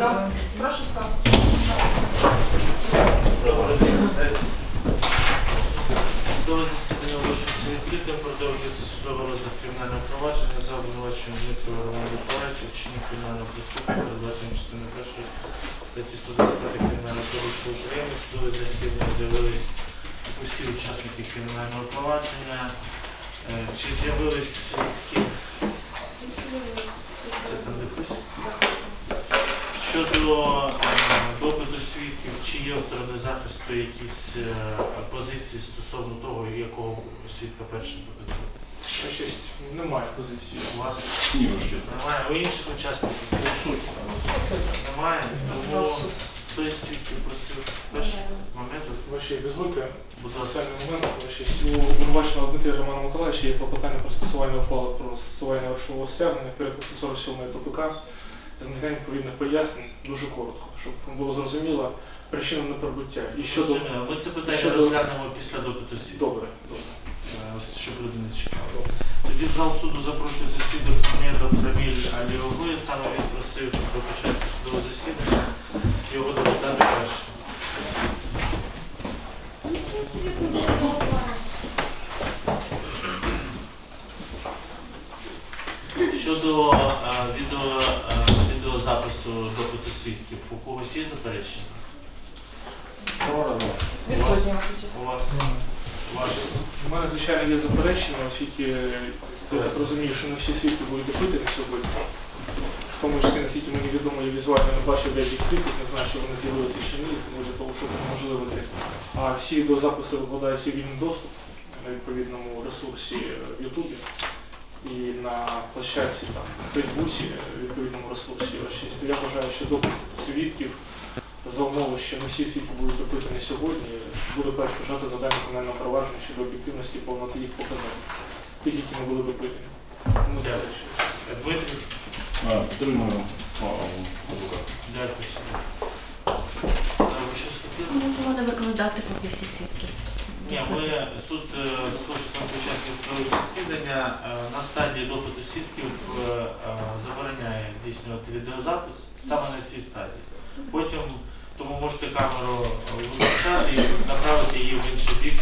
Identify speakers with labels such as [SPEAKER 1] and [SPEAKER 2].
[SPEAKER 1] Да. Прошу стати.
[SPEAKER 2] Судове засідання оголошується відкритим, продовжується судовий розгляд кримінального провадження за обвинуваченням Дмитра Романа Миколаївича, вчинення кримінального проступку, передбачення частини першої статті 125 Кримінального кодексу України. Судове засідання з'явились усі учасники кримінального провадження. Е, Чи з'явились? Це там якось? Щодо допиту свідків, чи є у сторони захисту якісь е, позиції стосовно того, якого свідка першим допитував?
[SPEAKER 3] Честь, немає позиції.
[SPEAKER 2] У вас?
[SPEAKER 4] Ні,
[SPEAKER 2] немає, у інших учасників? Немає, тому хто із свідків просив? Перший момент,
[SPEAKER 3] Ваші дозвольте,
[SPEAKER 2] будь ласка.
[SPEAKER 3] у обвинуваченого Дмитрія Романа Миколаївича є клопотання про скасування ухвали про застосування грошового стягнення порядку 147 КПК з наданням відповідних пояснень дуже коротко, щоб було зрозуміло причина неприбуття. І щодо
[SPEAKER 2] Зрозуміло. Ми це питання
[SPEAKER 3] щодо-
[SPEAKER 2] розглянемо після допиту свідків,
[SPEAKER 3] добре, добре.
[SPEAKER 2] Е, ось щоб люди не чекали. Тоді в зал суду запрошується свідок Мамедов Раміль Аліогли. Саме він просив до початку судового засідання його допитати першим. Щодо е, відео, відеозапису допиту свідків, у когось є заперечення?
[SPEAKER 1] Відповідні ваша честь.
[SPEAKER 2] У вас?
[SPEAKER 3] У мене, звичайно, є заперечення, оскільки я так розумію, що не всі свідки будуть допитані сьогодні. В тому числі, наскільки мені відомо, я візуально не бачив деяких свідків, не знаю, чи вони з'явилися чи ні, тому для того, щоб унеможливити. А всі відеозаписи викладаються у вільний доступ на відповідному ресурсі в Ютубі і на площадці там, на Фейсбуці, відповідному ресурсі. Ось, я вважаю, що допит свідків за умови, що не всі свідки будуть допитані сьогодні, буде перешкоджати завдання кримінального провадження щодо об'єктивності повноти їх показань. Тих, які не були допитані.
[SPEAKER 2] Дмитрий?
[SPEAKER 4] А, Підтримую.
[SPEAKER 2] Дякую.
[SPEAKER 5] Можемо не викладати поки всі свідки.
[SPEAKER 2] Ні, ми суд заслужено заслухав там учасників засідання е, на стадії допиту свідків е, е, забороняє здійснювати відеозапис саме на цій стадії. Потім тому можете камеру е, виключати і направити її в інший бік.